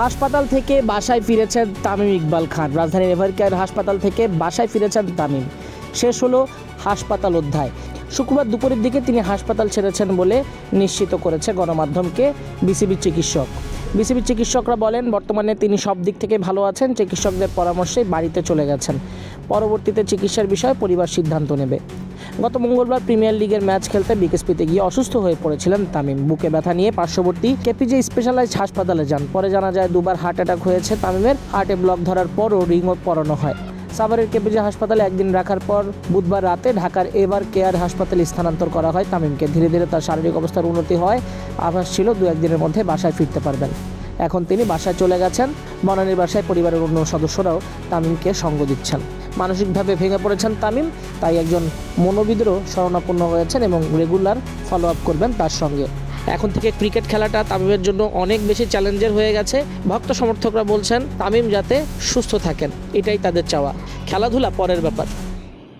হাসপাতাল থেকে বাসায় ফিরেছেন তামিম ইকবাল খান। রাজধানীর এভারকেয়ার হাসপাতাল থেকে বাসায় ফিরেছেন তামিম। শেষ হলো হাসপাতাল অধ্যায়। শুক্রবার দুপুরের দিকে তিনি হাসপাতাল ছেড়েছেন বলে নিশ্চিত করেছে গণমাধ্যমকে বিসিবির চিকিৎসক। বিসিবির চিকিৎসকরা বলেন, বর্তমানে তিনি সব দিক থেকে ভালো আছেন। চিকিৎসকদের পরামর্শে বাড়িতে চলে গেছেন। পরবর্তীতে চিকিৎসার বিষয়ে পরিবার সিদ্ধান্ত নেবে। গত মঙ্গলবার প্রিমিয়ার লিগের ম্যাচ খেলতে বিকেএসপিতে গিয়ে অসুস্থ হয়ে পড়েছিলেন তামিম। বুকে ব্যথা নিয়ে পার্শ্ববর্তী কেপিজে স্পেশালাইজ হাসপাতালে যান। পরে জানা যায়, দুবার হার্ট অ্যাটাক হয়েছে তামিমের। হার্টে ব্লক ধরার পরও রিংও পরানো হয়। সাভারের কেপিজে হাসপাতালে একদিন রাখার পর বুধবার রাতে ঢাকার এভার কেয়ার হাসপাতালে স্থানান্তর করা হয় তামিমকে। ধীরে ধীরে তার শারীরিক অবস্থার উন্নতি হয়। আভাস ছিল দু একদিনের মধ্যে বাসায় ফিরতে পারবেন। এখন তিনি বাসায় চলে গেছেন। বনানীর বাসায় পরিবারের অন্য সদস্যরাও তামিমকে সঙ্গ দিচ্ছেন। মানসিকভাবে ভেঙে পড়েছেন তামিম, তাই একজন মনোবিদেরও শরণাপন্ন হয়েছেন এবং রেগুলার ফলো আপ করবেন তার সঙ্গে। এখন থেকে ক্রিকেট খেলাটা তামিমের জন্য অনেক বেশি চ্যালেঞ্জের হয়ে গেছে। ভক্ত সমর্থকরা বলছেন, তামিম যাতে সুস্থ থাকেন। এটাই তাদের চাওয়া। খেলাধুলা পরের ব্যাপার।